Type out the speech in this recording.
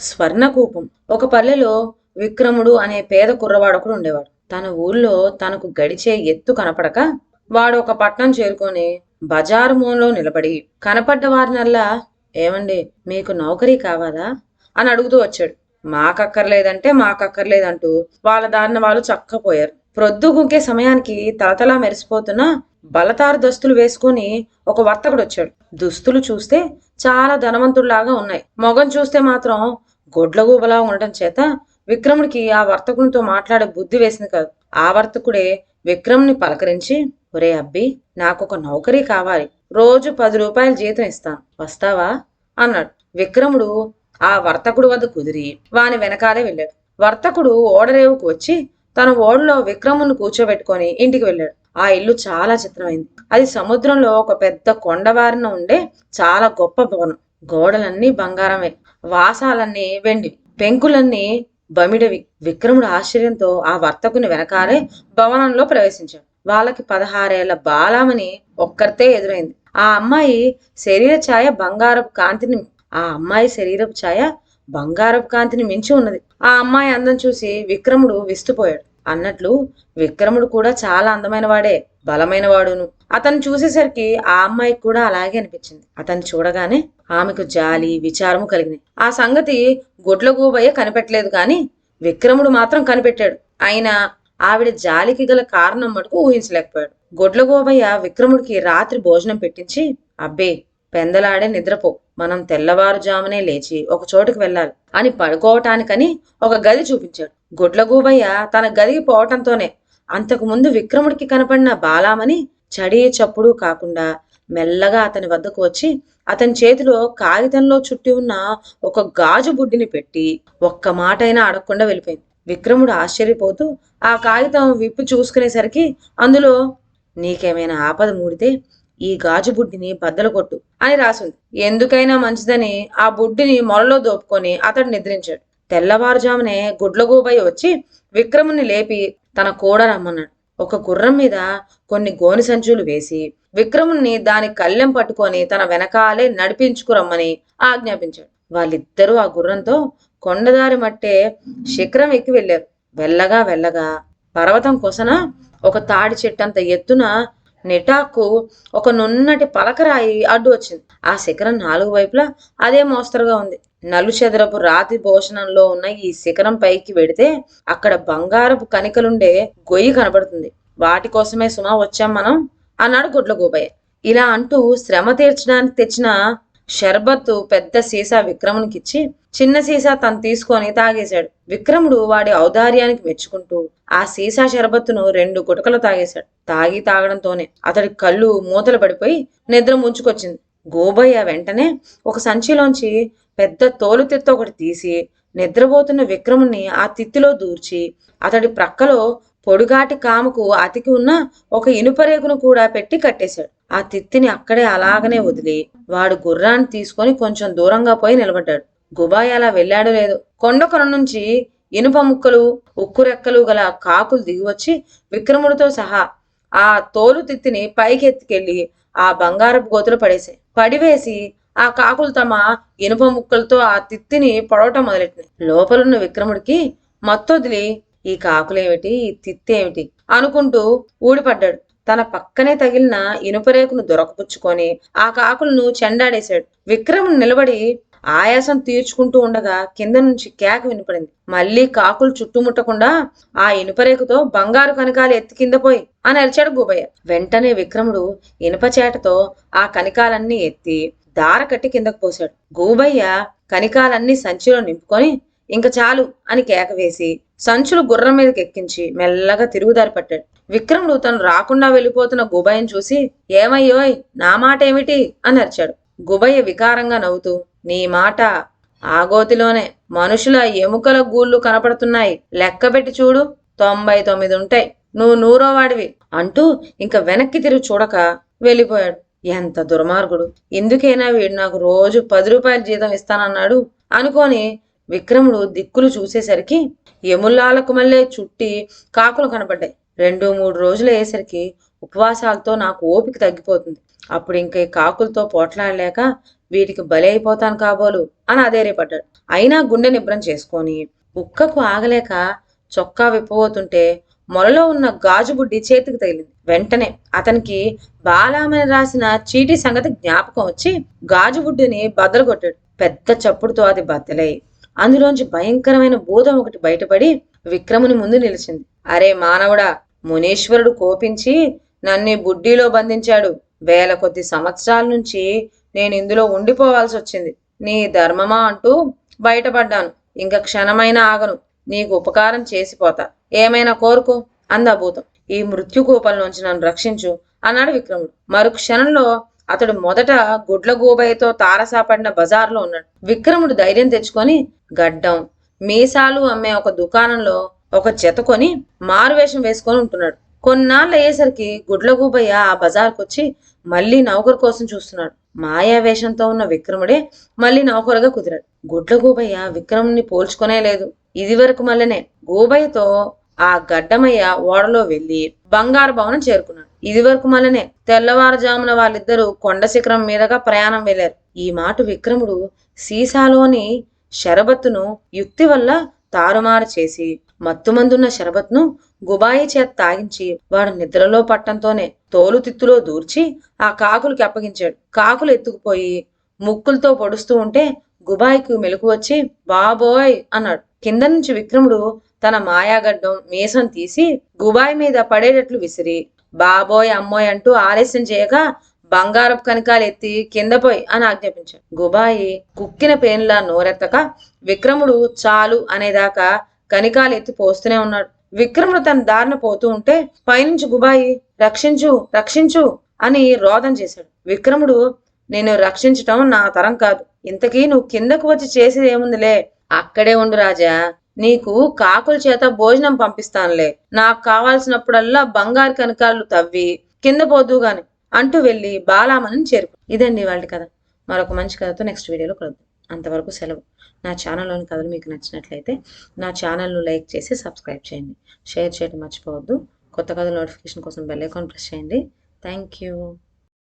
స్వర్ణకూపం. ఒక పల్లెలో విక్రముడు అనే పేద కుర్రవాడొకడు ఉండేవాడు. తన ఊళ్ళో తనకు గడిచే ఎత్తు కనపడక వాడు ఒక పట్నం చేరుకొని బజారు మూలలో నిలబడి కనపడ్డ వారినల్లా ఏమండి మీకు నౌకరీ కావాలా? అని అడుగుతూ వచ్చాడు. మాకక్కర్లేదంటే మాకక్కర్లేదంటూ వాళ్ళ దారిన వాళ్ళు చక్కపోయారు. ప్రొద్దు గుంకే సమయానికి తలతలా మెరిసిపోతున్న బలతారు దుస్తులు వేసుకొని ఒక వర్తకుడు వచ్చాడు దుస్తులు చూస్తే చాలా ధనవంతుడిలాగా ఉన్నాయి. మొగం చూస్తే మాత్రం గొడ్లగూబలా ఉండటం చేత విక్రముడికి ఆ వర్తకునితో మాట్లాడే బుద్ధి వేసింది కాదు. ఆ వర్తకుడే విక్రమ్ని పలకరించి ఒరే అబ్బి నాకు ఒక నౌకరీ కావాలి. రోజు పది రూపాయలు జీతం ఇస్తాను వస్తావా? అన్నాడు. విక్రముడు ఆ వర్తకుడు వద్ద కుదిరి. వాని వెనకాలే వెళ్ళాడు. వర్తకుడు ఓడరేవుకు వచ్చి తన ఓడలో విక్రమును కూర్చోబెట్టుకొని ఇంటికి వెళ్ళాడు. ఆ ఇల్లు చాలా చిత్రమైంది. అది సముద్రంలో ఒక పెద్ద కొండవారిన ఉండే చాలా గొప్ప భవనం. గోడలన్నీ బంగారమే. వాసాలన్నీ వెండి పెంకులన్నీ బమిడవి. విక్రముడు ఆశ్చర్యంతో ఆ వర్తకుని వెనకాలే భవనంలో ప్రవేశించాడు. వాళ్ళకి పదహారేళ్ళ బాలామని ఒక్కరితే ఎదురైంది. ఆ అమ్మాయి శరీర ఛాయ బంగారపు కాంతిని ఆ అమ్మాయి శరీరపు ఛాయ బంగారపు కాంతిని మించి ఉన్నది. ఆ అమ్మాయి అందం చూసి విక్రముడు విస్తుపోయాడు. అన్నట్లు విక్రముడు కూడా చాలా అందమైన వాడే బలమైన వాడును. అతను చూసేసరికి ఆ అమ్మాయికి కూడా అలాగే అనిపించింది. అతన్ని చూడగానే ఆమెకు జాలి విచారము కలిగినాయి. ఆ సంగతి గుడ్లగూబయ్య కనిపెట్టలేదు కానీ విక్రముడు మాత్రం కనిపెట్టాడు. అయినా ఆవిడ జాలికి గల కారణం మటుకు ఊహించలేకపోయాడు. గొడ్లగోబయ్య విక్రముడికి రాత్రి భోజనం పెట్టించి అబ్బే పెందలాడే నిద్రపో. మనం తెల్లవారుజామునే లేచి ఒక చోటుకు వెళ్ళాలి అని పడుకోవటానికని ఒక గది చూపించాడు. గొడ్లగూబయ్య తన గదికి పోవటంతోనే అంతకు ముందు విక్రముడికి కనపడిన బాలామని చడి చప్పుడు కాకుండా మెల్లగా అతని వద్దకు వచ్చి అతని చేతిలో కాగితంలో చుట్టి ఉన్న ఒక గాజు బుడ్డిని పెట్టి ఒక్క మాటైనా అడగకుండా వెళ్ళిపోయింది. విక్రముడు ఆశ్చర్యపోతూ ఆ కాగితం విప్పి చూసుకునేసరికి అందులో నీకేమైనా ఆపద మూడితే ఈ గాజు బుడ్డిని బద్దలు కొట్టు అని రాసింది. ఎందుకైనా మంచిదని ఆ బుడ్డిని మొరలో దోపుకొని అతడు నిద్రించాడు. తెల్లవారుజామునే గుడ్లగూబయ్య వచ్చి విక్రముని లేపి తన కూడా రమ్మన్నాడు. ఒక గుర్రం మీద కొన్ని గోని సంచులు వేసి విక్రముని దాని కళ్ళెం పట్టుకొని తన వెనకాలే నడిపించుకురమ్మని ఆజ్ఞాపించాడు. వాళ్ళిద్దరూ ఆ గుర్రంతో కొండదారి మట్టే శిఖరం ఎక్కి వెళ్ళారు. వెళ్ళగా వెళ్ళగా పర్వతం కొసన ఒక తాడి చెట్టంత ఎత్తున నిటాకు ఒక నున్నటి పలకరాయి అడ్డు వచ్చింది. ఆ శిఖరం నాలుగు వైపులా అదే మోస్తరుగా ఉంది. నలుచదరపు రాతి భోషణంలో ఉన్న ఈ శిఖరం పైకి వెడితే అక్కడ బంగారపు కనికలుండే గొయ్యి కనబడుతుంది. వాటి కోసమే సుమా వచ్చాం మనం అన్నాడు గుడ్ల గోపయ్య. ఇలా అంటూ శ్రమ తీర్చడానికి తెచ్చిన షర్బత్తు పెద్ద సీసా విక్రమునికిచ్చి చిన్న సీసా తను తీసుకొని తాగేశాడు. విక్రముడు వాడి ఔదార్యానికి మెచ్చుకుంటూ ఆ సీసా షర్బత్తును రెండు గుటకలు తాగేశాడు. తాగి తాగడంతోనే అతడి కళ్ళు మూతలు పడిపోయి నిద్ర ముంచుకొచ్చింది. గోబయ్య వెంటనే ఒక సంచిలోంచి పెద్ద తోలు తిత్త ఒకటి తీసి నిద్రపోతున్న విక్రముని ఆ తిత్తిలో దూర్చి అతడి ప్రక్కలో పొడుగాటి కాముకు అతికి ఉన్న ఒక ఇనుపరేగును కూడా పెట్టి కట్టేశాడు. ఆ తిత్తిని అక్కడే అలాగనే వదిలి వాడు గుర్రాన్ని తీసుకొని కొంచెం దూరంగా పోయి నిలబడ్డాడు. గుబాయి అలా వెళ్ళాడో లేదో? కొండ కొన నుంచి ఇనుప ముక్కలు ఉక్కురెక్కలు గల కాకులు దిగివచ్చి విక్రముడితో సహా ఆ తోలు తిత్తిని పైకి ఆ బంగారపు గోతులు పడేశాయి. పడివేసి ఆ కాకులు తమ ఇనుప ముక్కలతో ఆ తిత్తిని పొడవటం మొదలెట్టినాయి లోపలున్న విక్రముడికి మత్తొదిలి ఈ కాకులేమిటి? ఈ తిత్తి ఏమిటి అనుకుంటూ ఊడిపడ్డాడు. తన పక్కనే తగిలిన ఇనుపరేకును దొరకపుచ్చుకొని ఆ కాకులను చెండాడేశాడు. విక్రముడు నిలబడి ఆయాసం తీర్చుకుంటూ ఉండగా కింద నుంచి కేక వినపడింది. మళ్ళీ కాకులు చుట్టుముట్టకుండా ఆ ఇనుపరేకుతో బంగారు కనకాలు ఎత్తి కింద పోయి అని అరిచాడు గుబయ్య వెంటనే విక్రముడు ఇనుప చేటతో ఆ కనికాలన్నీ ఎత్తి దార కట్టి కిందకు పోశాడు. గోబయ్య కనికాలన్నీ సంచిలో నింపుకొని ఇంక చాలు అని కేక వేసి సంచులు గుర్రం మీదకి ఎక్కించి మెల్లగా తిరుగుదారి పట్టాడు. విక్రముడు తను రాకుండా వెళ్ళిపోతున్న గుబయ్యను చూసి ఏమయ్యోయ్ నా మాట ఏమిటి? అని అరిచాడు. గుబయ్య వికారంగా నవ్వుతూ నీ మాట ఆగోతిలోనే మనుషుల ఎముకల గూళ్ళు కనపడుతున్నాయి. లెక్కబెట్టి చూడు. తొంభై తొమ్మిది ఉంటాయి. నువ్వు నూరో వాడివి అంటూ ఇంక వెనక్కి తిరిగి చూడక వెళ్ళిపోయాడు. ఎంత దుర్మార్గుడు. ఎందుకైనా వీడు నాకు రోజు పది రూపాయల జీతం ఇస్తానన్నాడు అనుకొని విక్రముడు దిక్కులు చూసేసరికి యముల్లాలకు మళ్ళీ చుట్టి కాకులు కనపడ్డాయి. రెండు మూడు రోజులు అయ్యేసరికి ఉపవాసాలతో నాకు ఓపిక తగ్గిపోతుంది. అప్పుడు ఇంక ఈ కాకులతో పోట్లాడలేక వీటికి బలి అయిపోతాను కాబోలు అని అధైర్యపడ్డాడు. అయినా గుండె నిబ్రం చేసుకొని ఉక్కకు ఆగలేక చొక్కా విప్పబోతుంటే మొలలో ఉన్న గాజు బుడ్డి చేతికి తగిలింది. వెంటనే అతనికి బాలామని రాసిన చీటీ సంగతి జ్ఞాపకం వచ్చి గాజు బుడ్డిని బద్దలు కొట్టాడు. పెద్ద చప్పుడుతో అది బద్దలై అందులోంచి భయంకరమైన భూతం ఒకటి బయటపడి విక్రముని ముందు నిలిచింది. అరే మానవుడా మునీశ్వరుడు కోపించి నన్ను బుడ్డీలో బుడ్డిలో బంధించాడు. వేల కొద్ది సంవత్సరాల నుంచి నేను ఇందులో ఉండిపోవాల్సి వచ్చింది. నీ ధర్మమా అంటూ బయటపడ్డాను. ఇంకా క్షణమైనా ఆగను. నీకు ఉపకారం చేసిపోతా ఏమైనా కోరుకో అందభూతం. ఈ నుంచి నన్ను రక్షించు అన్నాడు విక్రముడు. మరు క్షణంలో అతడు మొదట గుడ్ల గూబయ్యతో తారసాపడిన బజార్లో ఉన్నాడు. విక్రముడు ధైర్యం తెచ్చుకొని గడ్డం మీసాలు అమ్మే ఒక దుకాణంలో ఒక జత కొని మారువేషం వేసుకొని ఉంటున్నాడు. కొన్నాళ్ళు అయ్యేసరికి గుడ్లగూబయ్య ఆ బజార్కొచ్చి మళ్ళీ నౌకరు కోసం చూస్తున్నాడు. మాయా వేషంతో ఉన్న విక్రముడే మళ్ళీ నౌకరుగా కుదిరాడు. గుడ్లగూబయ్య విక్రముని పోల్చుకునే లేదు. ఇదివరకు మల్లనే గోబయ్యతో ఆ గడ్డమయ్య ఓడలో వెళ్ళి బంగారు భవనం చేరుకున్నాడు. ఇదివరకు మల్లనే తెల్లవారుజామున వాళ్ళిద్దరూ కొండ శిఖరం మీదగా ప్రయాణం వెళ్ళారు ఈ మాట విక్రముడు సీసాలోని షరబత్తును యుక్తి వల్ల తారుమారు చేసి మత్తుమందున్న షరబత్ను గుబాయి చేత తాగించి వాడు నిద్రలో పట్టంతోనే తోలుతిత్తులో దూర్చి ఆ కాకులకి అప్పగించాడు. కాకులు ఎత్తుకుపోయి ముక్కులతో పొడుస్తూ ఉంటే గుబాయికి మెలకు వచ్చి బాబోయ్ అన్నాడు. కింద నుంచి విక్రముడు తన మాయాగడ్డం మీసం తీసి గుబాయి మీద పడేటట్లు విసిరి బాబోయ్ అమ్మోయ్ అంటూ ఆలస్యం చేయగా బంగారపు కనకాలు ఎత్తి కింద పోయి అని ఆజ్ఞాపించాడు. గుబాయి కుక్కిన పేన్లా నోరెత్తక విక్రముడు చాలు అనేదాకా కనికాలు ఎత్తి పోస్తూనే ఉన్నాడు. విక్రముడు తన దారిన పోతూ ఉంటే పైనుంచి గుబాయి రక్షించు రక్షించు అని రోదం చేశాడు. విక్రముడు నేను రక్షించటం నా తరం కాదు. ఇంతకీ నువ్వు కిందకు వచ్చి చేసేది ఏముందిలే అక్కడే ఉండు రాజా. నీకు కాకుల చేత భోజనం పంపిస్తానులే. నాకు కావాల్సినప్పుడల్లా బంగారు కనకాలు తవ్వి కింద పోదు గాని అంటూ వెళ్ళి బాలామణిని చేరుకు. ఇదండి వాళ్ళ కథ. మరొక మంచి కథతో నెక్స్ట్ వీడియోలో కలుద్దాం. అంతవరకు సెలవు. నా ఛానల్లోని కథలు మీకు నచ్చినట్లయితే నా ఛానల్ను లైక్ చేసి సబ్స్క్రైబ్ చేయండి. షేర్ చేయడం మర్చిపోవద్దు. కొత్త కథ నోటిఫికేషన్ కోసం బెల్ ఐకాన్ ప్రెస్ చేయండి. Thank you.